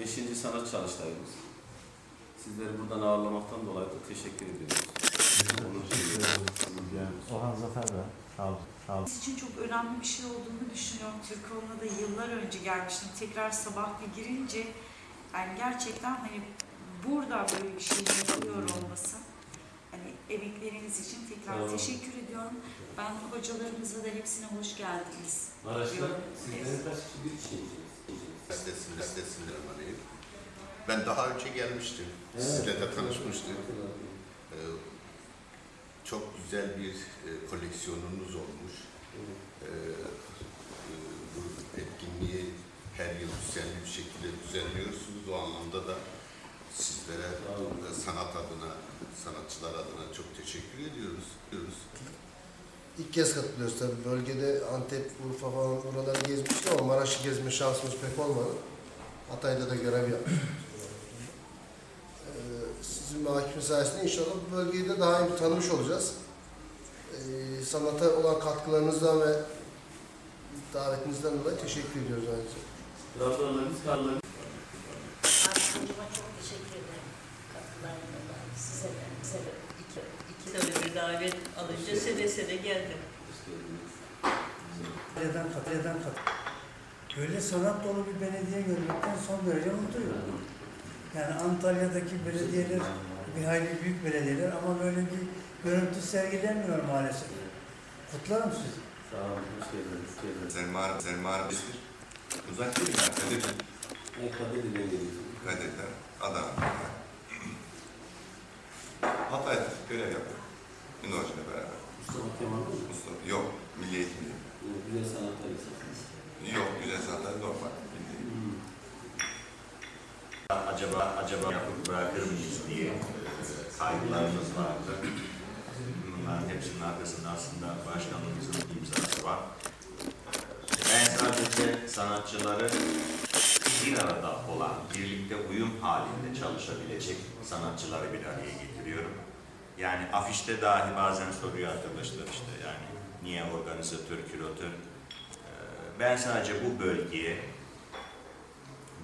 Beşinci sanat çalıştayımız. Sizleri buradan ağırlamaktan dolayı da teşekkür ediyoruz. Orhan Zafer Bey. Sağ olun. Sağ olun. İçin çok önemli bir şey olduğunu düşünüyorum. Türkoğlu'na da yıllar önce gelmiştim. Tekrar sabah bir girince yani gerçekten hani burada böyle bir şey yapılıyor olması emekleriniz için tekrar olun. teşekkür ediyorum. Ben hocalarımıza da hepsine hoş geldiniz. Evet. sizlerin kaç kişi bir kişi Gazetesinde, amanıyım. Ben daha önce gelmiştim. Evet. Sizle de tanışmıştık. Ee, çok güzel bir e, koleksiyonunuz olmuş. Ee, e, bu etkinliği her yıl düzenli bir şekilde düzenliyorsunuz. O anlamda da sizlere e, sanat adına, sanatçılar adına çok teşekkür ediyoruz. diyoruz. İlk kez katılıyoruz tabii. Bölgede Antep, Urfa falan buraları gezmiştik ama Maraş'ı gezme şansımız pek olmadı. Hatay'da da görev yaptık. Ee, Sizin hakimin sayesinde inşallah bu bölgeyi de daha iyi tanımış olacağız. Ee, sanata olan katkılarınızdan ve davetinizden dolayı teşekkür ediyoruz ayrıca. Raporlarınız, karlarınız. Hocama çok teşekkür ederim katkılarından dolayı. Size de, size de iki, iki sene bir davet alınca sede sede geldim. Neden kat, neden kat. Böyle sanat dolu bir belediye görmekten son derece mutluyum. Yani Antalya'daki belediyeler bir hayli büyük belediyeler ama böyle bir görüntü sergilenmiyor maalesef. Kutlarım sizi. Sağ olun, hoş geldiniz. Selma, Bizdir. Uzak değil mi? Kadir'den, Adana. Hatay'da görev yapıyorum. Üniversitede beraber. Mustafa Kemal mı? Mustafa, yok, milli eğitimli. Ee, Güzel sanatlar lisesiniz. Yok, güzel zaten normal. Hmm. acaba acaba yapıp bırakır mıyız diye e, kaygılarımız vardı. Bunların hepsinin arkasında aslında başkanımızın imzası var. Ben sadece sanatçıları bir arada olan, birlikte uyum halinde çalışabilecek sanatçıları bir araya getiriyorum. Yani afişte dahi bazen soruyor arkadaşlar işte yani niye organizatör, küratör. Ee, Ben sadece bu bölgeye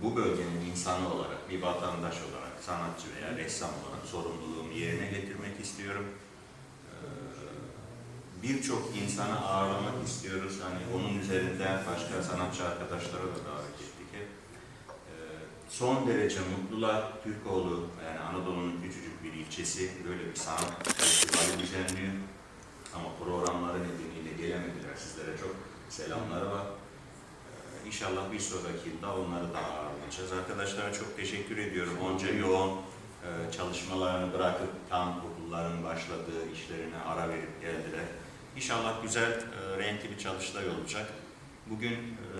bu bölgenin insanı olarak, bir vatandaş olarak, sanatçı veya ressam olarak sorumluluğumu yerine getirmek istiyorum. Ee, Birçok insanı ağırlamak istiyoruz. Hani onun üzerinden başka sanatçı arkadaşlara da davet ettik hep. Son derece mutlular. Türkoğlu, yani Anadolu'nun küçücük bir ilçesi böyle bir sanat festivali düzenliyor. Ama programları nedeniyle gelemediler. Sizlere çok selamları var. Ee, İnşallah bir sonraki yılda onları da ağırlayacağız. Arkadaşlara çok teşekkür ediyorum. Onca yoğun e, çalışmalarını bırakıp tam okulların başladığı işlerine ara verip geldiler. İnşallah güzel, e, renkli bir çalıştay olacak. Bugün e,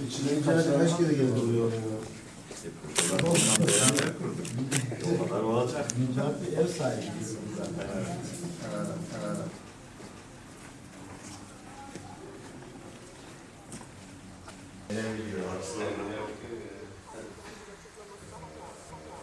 Keçilerin cenneti kaç kere buraya? o kadar olacak. bir ev sahibi. Gelebiliyor.